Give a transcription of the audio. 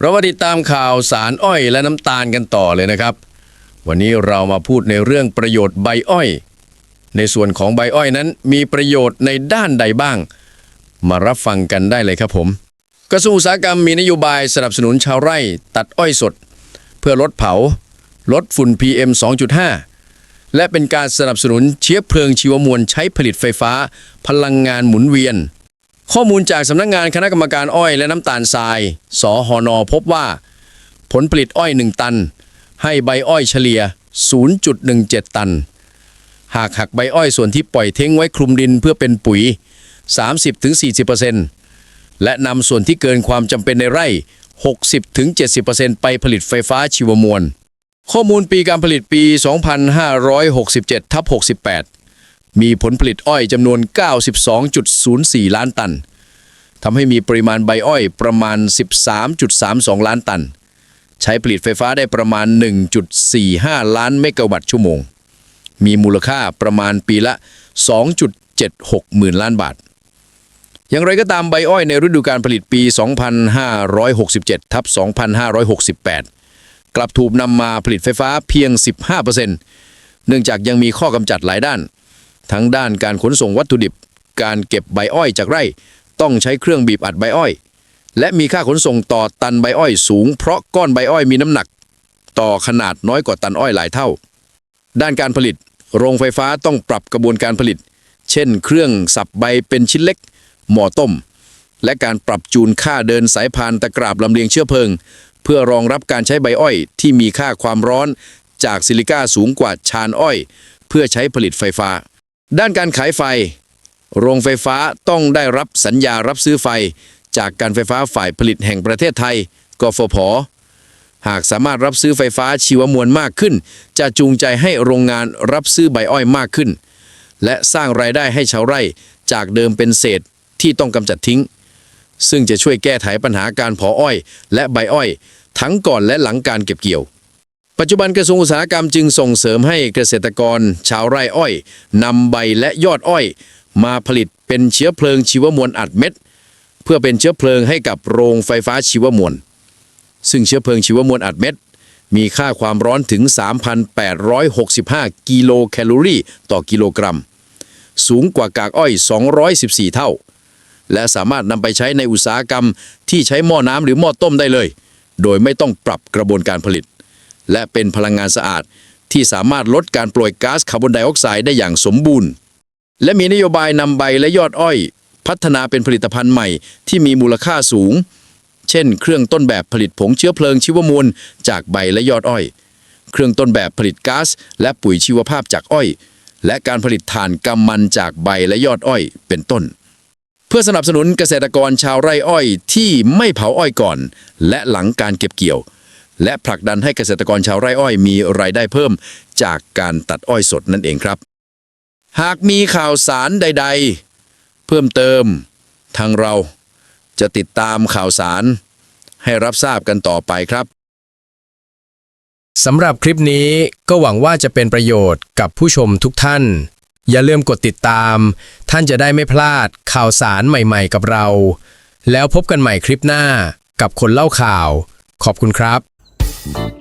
เรามาติดตามข่าวสารอ้อยและน้ำตาลกันต่อเลยนะครับ วันนี้เรามาพูดในเรื่องประโยชน์ใบอ้อย ในส่วนของใบอ้อยนั้นมีประโยชน์ในด้านใดบ้าง มารับฟังกันได้เลยครับผม กระทรวงอุตสาหกรรมมีนโยบายสนับสนุนชาวไร่ตัดอ้อยสด เพื่อลดเผา ลดฝุ่น PM 2.5 และเป็นการสนับสนุนเชื้อเพลิงชีวมวลใช้ผลิตไฟฟ้า พลังงานหมุนเวียน ข้อมูลจากสำนักงานคณะกรรมการอ้อยและน้ำตาลทราย สหน พบว่า ผลผลิตอ้อย 1 ตัน ให้ใบอ้อยเฉลี่ย 0.17 ตัน หากหักใบอ้อยส่วนที่ปล่อยทิ้งไว้คลุมดินเพื่อเป็นปุ๋ย 30-40%และนำส่วนที่เกินความจำเป็นในไร่ 60-70%ไปผลิตไฟฟ้าชีวมวล ข้อมูลปีการผลิตปี 2567ทับ68 มีผลผลิตอ้อยจำนวน 92.04 ล้านตันทำให้มีปริมาณใบอ้อยประมาณ 13.32 ล้านตัน ใช้ผลิตไฟฟ้าได้ประมาณ 1.45 ล้านเมกะวัตต์ชั่วโมง มีมูลค่าประมาณปีละ 2.76 หมื่นล้านบาท อย่างไรก็ตามใบอ้อยในฤดูการผลิตปี 2567 ทับ 2568 กลับถูกนำมาผลิตไฟฟ้าเพียง 15%เนื่องจากยังมีข้อกำจัดหลายด้าน ทั้งด้านการขนส่งวัตถุดิบ การเก็บใบอ้อยจากไร่ ต้องใช้เครื่องบีบอัดใบอ้อย และมีค่าขนส่งต่อตันใบอ้อยสูง เพราะก้อนใบอ้อยมีน้ำหนัก ต่อขนาดน้อยกว่าตันอ้อยหลายเท่า ด้านการผลิต โรงไฟฟ้าต้องปรับกระบวนการผลิต เช่น เครื่องสับใบเป็นชิ้นเล็ก หม้อต้ม และการปรับจูนค่าเดินสายพานตะกราบลำเลียงเชื้อเพลิง เพื่อรองรับการใช้ใบอ้อย ที่มีค่าความร้อนจากซิลิก้าสูงกว่าชานอ้อย เพื่อใช้ผลิตไฟฟ้า ด้านการขายไฟ โรงไฟฟ้าต้องได้รับสัญญารับซื้อไฟ จากการไฟฟ้าฝ่ายผลิตแห่งประเทศไทย กฟผ หากสามารถรับซื้อไฟฟ้าชีวมวลมากขึ้น จะจูงใจให้โรงงานรับซื้อใบอ้อยมากขึ้น และสร้างรายได้ให้ชาวไร่จากเดิมเป็นเศษที่ต้องกำจัดทิ้ง ซึ่งจะช่วยแก้ไขปัญหาการเผาอ้อย และใบอ้อย ทั้งก่อนและหลังการเก็บเกี่ยว ปัจจุบันกระทรวงอุตสาหกรรมจึงส่งเสริมให้เกษตรกร ชาวไร่อ้อยนำใบและยอดอ้อย มาผลิตเป็นเชื้อเพลิงชีวมวลอัดเม็ด เพื่อเป็นเชื้อเพลิงให้กับโรงไฟฟ้าชีวมวล ซึ่งเชื้อเพลิงชีวมวลอัดเม็ด มีค่าความร้อนถึง 3,865 กิโลแคลอรี่ต่อกิโลกรัม สูงกว่ากากอ้อย 214 เท่า และสามารถนำไปใช้ในอุตสาหกรรมที่ใช้หม้อน้ำหรือหม้อต้มได้เลย โดยไม่ต้องปรับกระบวนการผลิต และเป็นพลังงานสะอาด ที่สามารถลดการปล่อยก๊าซคาร์บอนไดออกไซด์ได้อย่างสมบูรณ์ และมีนโยบายนำใบและยอดอ้อย พัฒนาเป็นผลิตภัณฑ์ใหม่ที่มีมูลค่าสูง เช่น เครื่องต้นแบบผลิตผงเชื้อเพลิงชีวมวลจากใบและยอดอ้อย เครื่องต้นแบบผลิตก๊าซและปุ๋ยชีวภาพจากอ้อย และการผลิตถ่านกำมันจากใบและยอดอ้อย เป็นต้นเพื่อสนับสนุนเกษตรกรชาวไร่อ้อยที่ไม่เผาอ้อยก่อน และหลังการเก็บเกี่ยว และผลักดันให้เกษตรกรชาวไร่อ้อยมีรายได้เพิ่ม จากการตัดอ้อยสดนั่นเองครับ หากมีข่าวสารใด ๆ เพิ่มเติม ทางเราจะติดตามข่าวสาร ให้รับทราบกันต่อไปครับสำหรับคลิปนี้ก็หวังว่าจะเป็นประโยชน์กับผู้ชมทุกท่าน อย่าลืมกดติดตาม ท่านจะได้ไม่พลาดข่าวสารใหม่ๆกับเรา แล้วพบกันใหม่คลิปหน้ากับคนเล่าข่าว ขอบคุณครับ Mm-hmm.